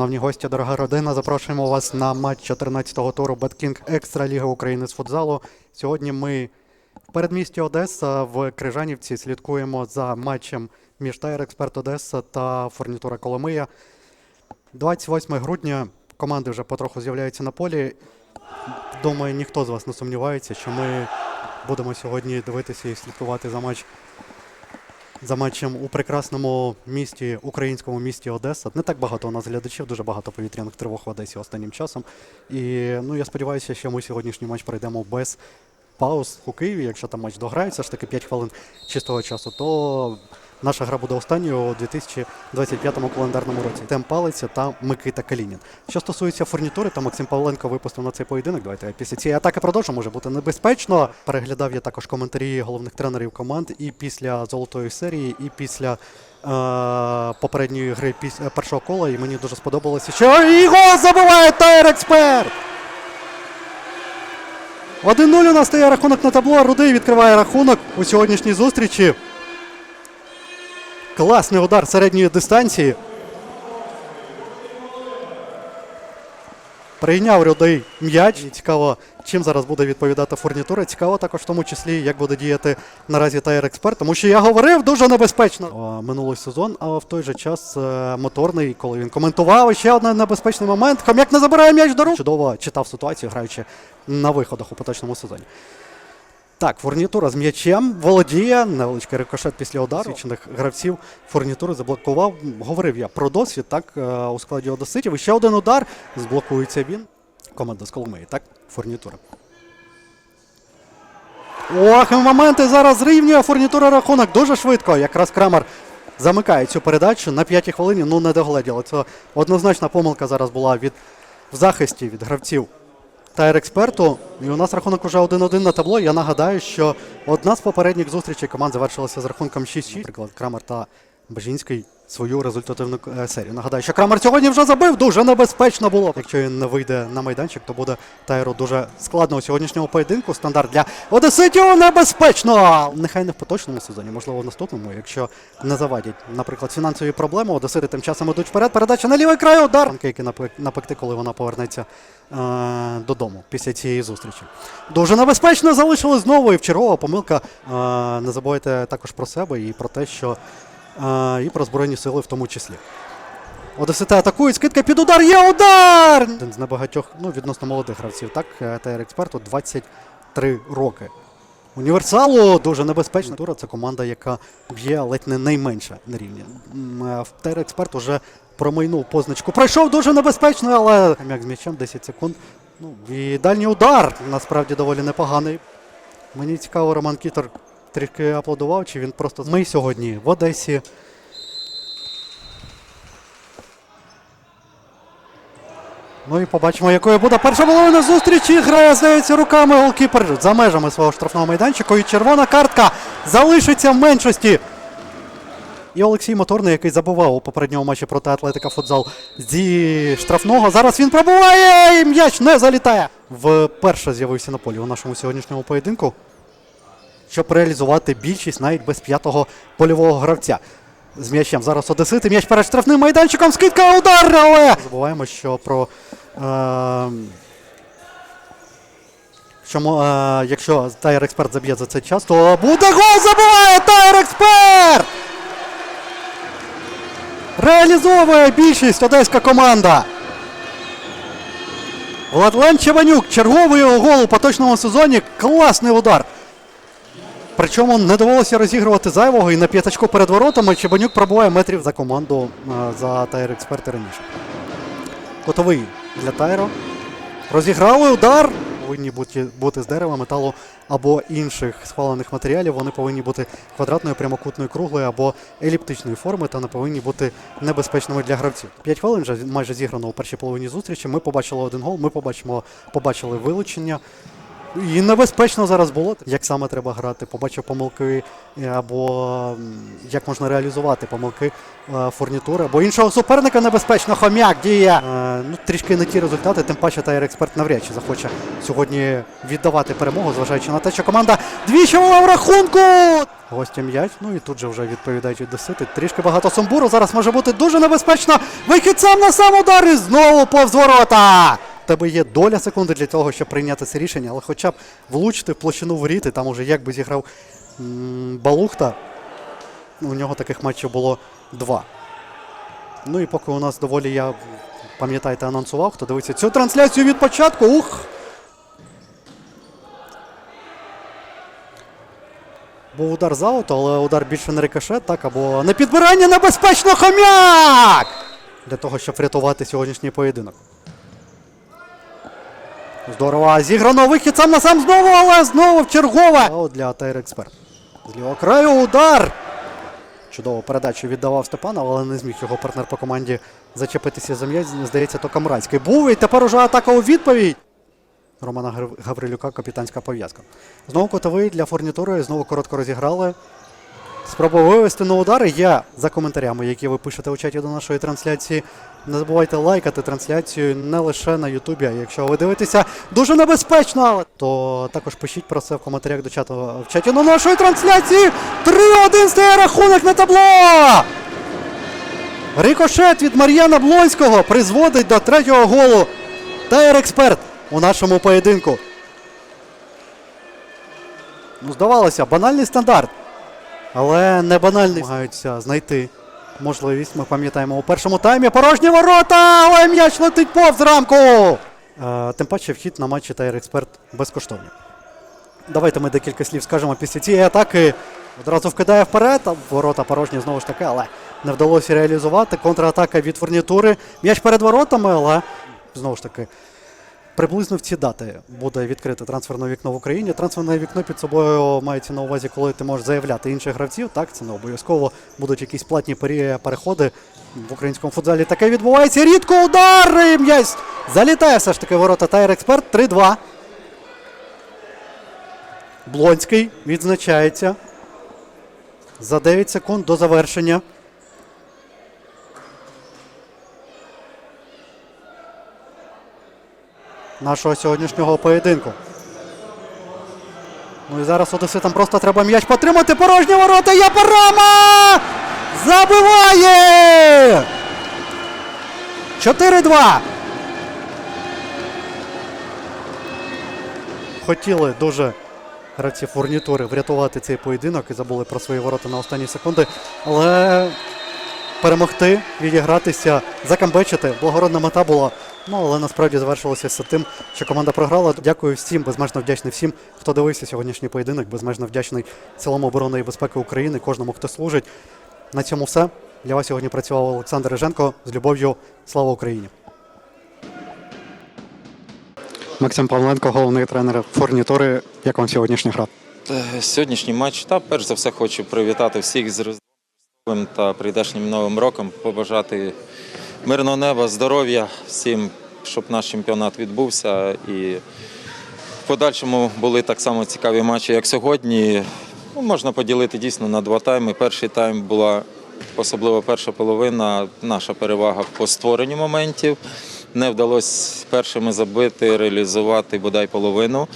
Шановні гості, дорога родина, запрошуємо вас на матч 14-го туру Беткінг Екстра Ліга України з футзалу. Сьогодні ми в передмісті Одеса в Крижанівці слідкуємо за матчем між Тайр Експерт Одеса та Фурнітура Коломия. 28 грудня команди вже потроху з'являються на полі. Думаю, ніхто з вас не сумнівається, що ми будемо сьогодні дивитися і слідкувати за матч за матчем у прекрасному місті, українському місті Одеса. Не так багато у нас глядачів, дуже багато повітряних тривог в Одесі останнім часом. І ну, я сподіваюся, що ми сьогоднішній матч пройдемо без пауз у Києві. Якщо там матч дограється, ж таки 5 хвилин чистого часу, то наша гра буде останньою у 2025 календарному році. Тем Палиця та Микита Калінін. Що стосується фурнітури, то Максим Павленко випустив на цей поєдинок. Давайте після цієї атаки продовжимо, може бути небезпечно. Переглядав я також коментарі головних тренерів команд і після золотої серії, і після. е, Попередньої гри після першого кола, і мені дуже сподобалося, що і гол забиває Тайр Експерт! 1-0 у нас стає рахунок на табло. Рудий відкриває рахунок у сьогоднішній зустрічі. Класний удар середньої дистанції. Прийняв Рудий м'яч. Цікаво, чим зараз буде відповідати фурнітура. Цікаво також в тому числі, як буде діяти наразі Тайр Експерт, тому що я говорив дуже небезпечно. Минулий сезон, а в той же час е, моторний, коли він коментував ще один небезпечний момент. Хом'як не забирає м'яч до рук. Чудово читав ситуацію, граючи на виходах у поточному сезоні. Так, фурнітура з м'ячем володіє. Невеличкий рикошет після удару. Свідчених гравців фурнітури заблокував. Говорив я про досвід, так, е, у складі Одеситів. І ще один удар. Зблокується він. Команда з Коломиї, так? Фурнітура. Ох, і моменти зараз зрівнює фурнітура рахунок дуже швидко. Якраз Крамер замикає цю передачу на п'ятій хвилині. Ну, не догледіли. Це однозначна помилка зараз була від в захисті від гравців Тайр експерту. І у нас рахунок уже 1-1 на табло. Я нагадаю, що одна з попередніх зустрічей команд завершилася з рахунком 6-6. Наприклад, Крамер та Бажінський свою результативну е, серію. Нагадаю, що Крамер сьогодні вже забив, дуже небезпечно було. Якщо він не вийде на майданчик, то буде Тайру дуже складно у сьогоднішньому поєдинку. Стандарт для Одеситів небезпечно! Нехай не в поточному сезоні, можливо, в наступному, якщо не завадять, наприклад, фінансові проблеми. Одесити тим часом ідуть вперед. Передача на лівий край, удар. Панкейки напек- напекти, коли вона повернеться е, додому після цієї зустрічі. Дуже небезпечно залишили знову і в чергова помилка. Е, не забувайте також про себе і про те, що і про збройні сили в тому числі. Одесити атакують, скидка під удар, є удар! Один з небагатьох, ну, відносно молодих гравців, так, ТР експерту 23 роки. Універсалу дуже небезпечна тура. Це команда, яка б'є ледь не найменше на рівні. ТР експерт уже промайнув позначку. Пройшов дуже небезпечно, але як з м'ячем 10 секунд. Ну, і дальній удар насправді доволі непоганий. Мені цікаво, Роман Кітер трішки аплодував, чи він просто. Ми сьогодні в Одесі. Ну і побачимо, якою буде перша половина зустрічі. Грає, здається, руками голкіпер за межами свого штрафного майданчика. І червона картка залишиться в меншості. І Олексій Моторний, який забував у попередньому матчі проти Атлетика Футзал зі штрафного. Зараз він пробуває і м'яч не залітає. Вперше з'явився на полі у нашому сьогоднішньому поєдинку, щоб реалізувати більшість навіть без п'ятого польового гравця. З м'ячем зараз Одесити. М'яч перед штрафним майданчиком. Скидка удар, але забуваємо, що про. Е, що, е, якщо Тайр Експерт заб'є за цей час, то буде гол забиває Тайр Експерт! Реалізовує більшість одеська команда. Владлен Чебанюк, черговий гол у поточному сезоні. Класний удар. Причому не довелося розігрувати зайвого і на п'ятачку перед воротами Чебанюк пробуває метрів за команду е, за Тайр Експерти раніше. Котовий для Тайро. Розіграли удар. Повинні бути, бути з дерева, металу або інших схвалених матеріалів. Вони повинні бути квадратної, прямокутної, круглої або еліптичної форми та не повинні бути небезпечними для гравців. П'ять хвилин вже майже зіграно у першій половині зустрічі. Ми побачили один гол, ми побачимо, побачили вилучення. І небезпечно зараз було, як саме треба грати. Побачив помилки е, або як можна реалізувати помилки е, фурнітури, або іншого суперника небезпечно. Хом'як діє. Е, ну, трішки не ті результати, тим паче Тайр Експерт навряд чи захоче сьогодні віддавати перемогу, зважаючи на те, що команда двічі в рахунку. Гостя м'яч. Ну і тут же вже відповідають від досити. Трішки багато сумбуру. Зараз може бути дуже небезпечно. Вихід сам на сам удар і знову повз ворота. Тебе є доля секунди для того, щоб прийняти це рішення, але хоча б влучити в площину воріт, і там уже як би зіграв Балухта. У нього таких матчів було два. Ну і поки у нас доволі я пам'ятаєте, анонсував, хто дивиться цю трансляцію від початку. Ух! Був удар за ауто, але удар більше не рикошет, так, або не підбирання небезпечно хомяк! Для того, щоб врятувати сьогоднішній поєдинок. Здорово, зіграно вихід сам на сам знову, але знову в чергове. Для Тайр Експерт. З лівого краю удар. Чудову передачу віддавав Степан, але не зміг його партнер по команді зачепитися за м'яч. Здається, то Камрадський. Був і тепер уже атака у відповідь. Романа Гаврилюка, капітанська пов'язка. Знову котовий для фурнітури, знову коротко розіграли. Спробував вивести на удари. Я за коментарями, які ви пишете у чаті до нашої трансляції. Не забувайте лайкати трансляцію не лише на Ютубі, а якщо ви дивитеся дуже небезпечно, то також пишіть про це в коментарях до чату в чаті до нашої трансляції. 3-1 стає рахунок на табло. Рикошет від Мар'яна Блонського призводить до третього голу. Тайр експерт у нашому поєдинку. Ну, здавалося, банальний стандарт. Але не банальний. Намагаються знайти можливість. Ми пам'ятаємо у першому таймі порожні ворота, але м'яч летить повз рамку. Е, тим паче вхід на матчі Тайр Експерт безкоштовний. Давайте ми декілька слів скажемо після цієї атаки. Одразу вкидає вперед, а ворота порожні знову ж таки, але не вдалося реалізувати. Контратака від фурнітури. М'яч перед воротами, але знову ж таки. Приблизно в ці дати буде відкрите трансферне вікно в Україні. Трансферне вікно під собою мається на увазі, коли ти можеш заявляти інших гравців. Так, це не обов'язково будуть якісь платні переходи в українському футзалі. Таке відбувається. Рідко удар! і М'яч залітає все ж таки ворота Тайр Експерт. 3-2. Блонський відзначається. За 9 секунд до завершення. Нашого сьогоднішнього поєдинку. Ну і зараз одеситам просто треба м'яч потримати. Порожні ворота. Япарама! Забиває! 4-2. Хотіли дуже гравці фурнітури врятувати цей поєдинок і забули про свої ворота на останні секунди. Але перемогти, відігратися, закамбечити. Благородна мета була. Ну, але насправді завершилося все тим, що команда програла. Дякую всім, безмежно вдячний всім, хто дивився сьогоднішній поєдинок. Безмежно вдячний цілому оборони і безпеки України, кожному, хто служить. На цьому все. Для вас сьогодні працював Олександр Риженко. З любов'ю. Слава Україні! Максим Павленко, головний тренер фурнітури. Як вам сьогоднішня гра? Е, Сьогоднішній матч. Та перш за все хочу привітати всіх з Різдвом та прийдешнім новим роком, побажати мирного неба, здоров'я всім, щоб наш чемпіонат відбувся. І в подальшому були так само цікаві матчі, як сьогодні. Ну, можна поділити дійсно на два тайми. Перший тайм була особливо перша половина, наша перевага по створенню моментів. Не вдалося першими забити, реалізувати бодай половину.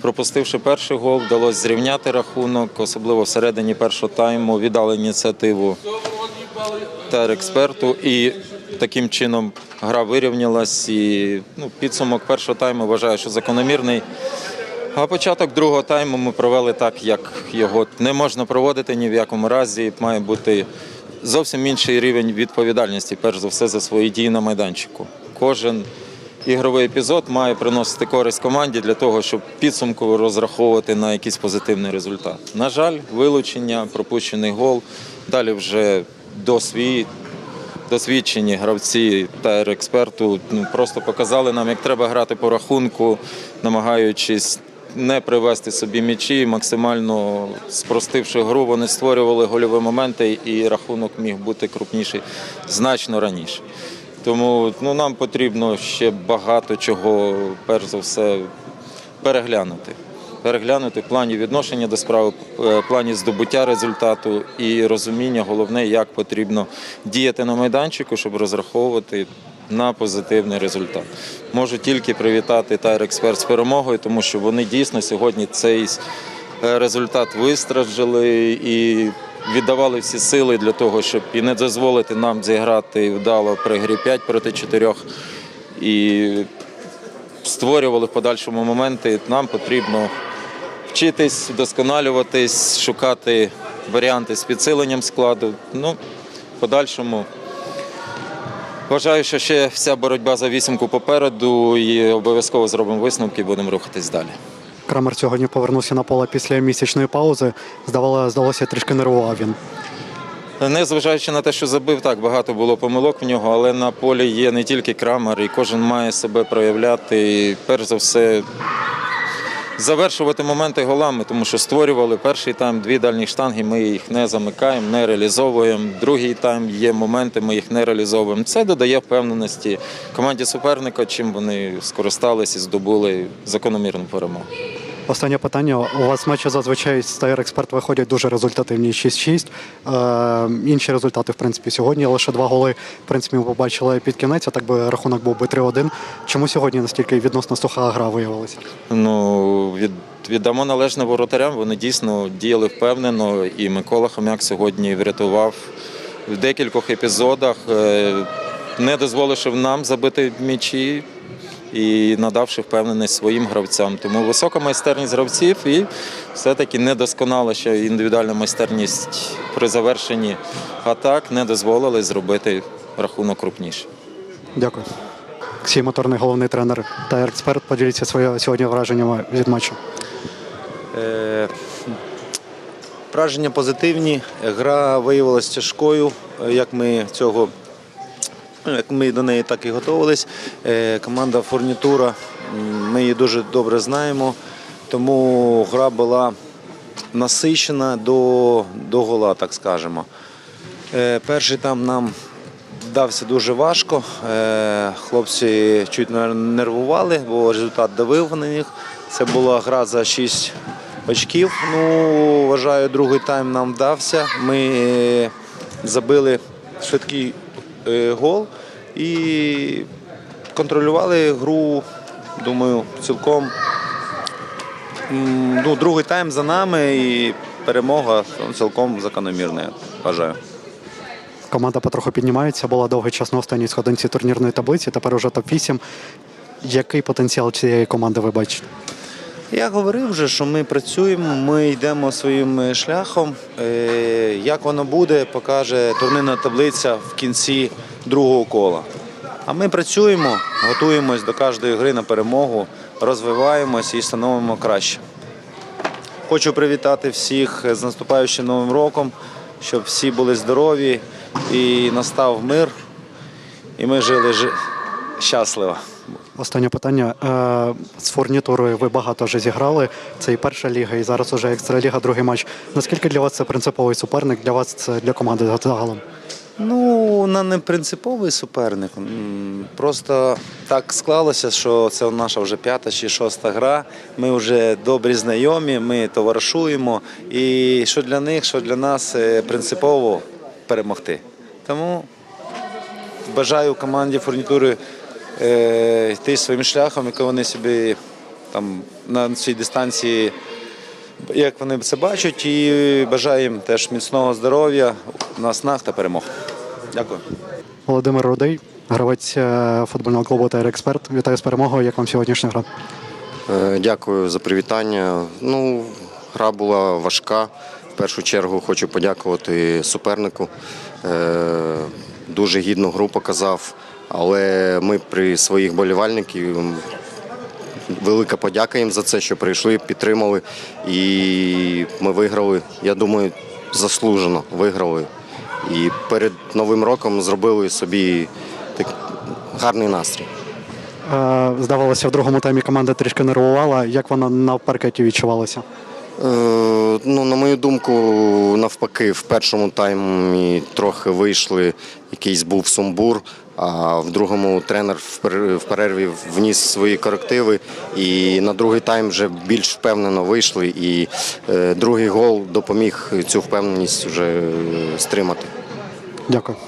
Пропустивши перший гол, вдалося зрівняти рахунок, особливо всередині першого тайму віддали ініціативу тер експерту і таким чином гра вирівнялась. І ну, підсумок першого тайму вважаю, що закономірний. А початок другого тайму ми провели так, як його не можна проводити ні в якому разі. Має бути зовсім інший рівень відповідальності, перш за все, за свої дії на майданчику. Кожен ігровий епізод має приносити користь команді для того, щоб підсумку розраховувати на якийсь позитивний результат. На жаль, вилучення, пропущений гол. Далі вже до свій досвідчені гравці та експерту ну, просто показали нам, як треба грати по рахунку, намагаючись не привести собі м'ячі, максимально спростивши гру, вони створювали гольові моменти, і рахунок міг бути крупніший значно раніше. Тому ну, нам потрібно ще багато чого, перш за все, переглянути. Переглянути в плані відношення до справи, в плані здобуття результату і розуміння, головне, як потрібно діяти на майданчику, щоб розраховувати на позитивний результат. Можу тільки привітати Тайр Експерт з перемогою, тому що вони дійсно сьогодні цей е, результат вистражили і віддавали всі сили для того, щоб і не дозволити нам зіграти вдало при грі 5 проти 4. І створювали в подальшому моменти. Нам потрібно вчитись, вдосконалюватись, шукати варіанти з підсиленням складу. Ну, подальшому вважаю, що ще вся боротьба за вісімку попереду і обов'язково зробимо висновки і будемо рухатись далі. Крамер сьогодні повернувся на поле після місячної паузи. Здавалося, здалося, трішки нервував він. Незважаючи на те, що забив, так багато було помилок в нього, але на полі є не тільки крамер, і кожен має себе проявляти. І перш за все завершувати моменти голами, тому що створювали перший тайм дві дальні штанги, ми їх не замикаємо, не реалізовуємо. Другий тайм є моменти, ми їх не реалізовуємо. Це додає впевненості команді суперника, чим вони скористалися і здобули закономірну перемогу. Останнє питання. У вас матчі зазвичай стаєр експерт виходять дуже результативні 6-6. Е, інші результати, в принципі, сьогодні лише два голи. В принципі, ми побачили під кінець, а так би рахунок був би 3-1. Чому сьогодні настільки відносно суха гра виявилася? Ну, від, віддамо належне воротарям. Вони дійсно діяли впевнено. І Микола Хомяк сьогодні врятував в декількох епізодах, е, не дозволивши нам забити м'ячі і надавши впевненість своїм гравцям. Тому висока майстерність гравців і все-таки недосконала ще індивідуальна майстерність при завершенні атак не дозволили зробити рахунок крупніше. Дякую. Олексій Моторний, головний тренер та експерт. Поділіться своє сьогодні враженнями від матчу. Е, Враження позитивні. Гра виявилася тяжкою, як ми цього. Як ми до неї так і готувалися. Е, Команда Фурнітура, ми її дуже добре знаємо, тому гра була насичена до, до гола, так скажемо. Е, Перший там нам дався дуже важко. Е, Хлопці чуть нервували, бо результат давив на них. Це була гра за 6 очків. Ну, вважаю, другий тайм нам вдався. Ми забили швидкий гол і контролювали гру, думаю, цілком. Ну, другий тайм за нами і перемога ну, цілком закономірна, вважаю. Команда потроху піднімається, була довгий час на останній сходинці турнірної таблиці, тепер уже топ-8. Який потенціал цієї команди ви бачите? Я говорив вже, що ми працюємо, ми йдемо своїм е, шляхом. Е, Як воно буде, покаже турнірна таблиця в кінці другого кола. А ми працюємо, готуємось до кожної гри на перемогу, розвиваємось і становимо краще. Хочу привітати всіх з наступаючим новим роком, щоб всі були здорові і настав мир, і ми жили щасливо. Останнє питання. Е, З фурнітурою ви багато вже зіграли. Це і перша ліга, і зараз уже екстраліга, другий матч. Наскільки для вас це принциповий суперник? Для вас це для команди загалом? Ну, на не принциповий суперник. Просто так склалося, що це наша вже п'ята чи шоста гра. Ми вже добрі знайомі, ми товаришуємо. І що для них, що для нас е, принципово перемогти. Тому бажаю команді фурнітури е, йти своїм шляхом, який вони собі там на цій дистанції як вони це бачать, і бажаю їм теж міцного здоров'я, наснаг та перемог. Дякую. Володимир Рудий, гравець е, футбольного клубу та експерт. Вітаю з перемогою. Як вам сьогоднішня гра? Е, Дякую за привітання. Ну, гра була важка. В першу чергу хочу подякувати супернику. Дуже гідну гру показав, але ми при своїх болівальників. Велика подяка їм за це, що прийшли, підтримали. І ми виграли. Я думаю, заслужено виграли. І перед Новим роком зробили собі так, гарний настрій. Е, Здавалося, в другому таймі команда трішки нервувала. Як вона на паркеті відчувалася? Е, Ну, на мою думку, навпаки, в першому таймі трохи вийшли, якийсь був сумбур, а в другому тренер в перерві вніс свої корективи. І на другий тайм вже більш впевнено вийшли. І е, другий гол допоміг цю впевненість вже е, стримати. Дякую.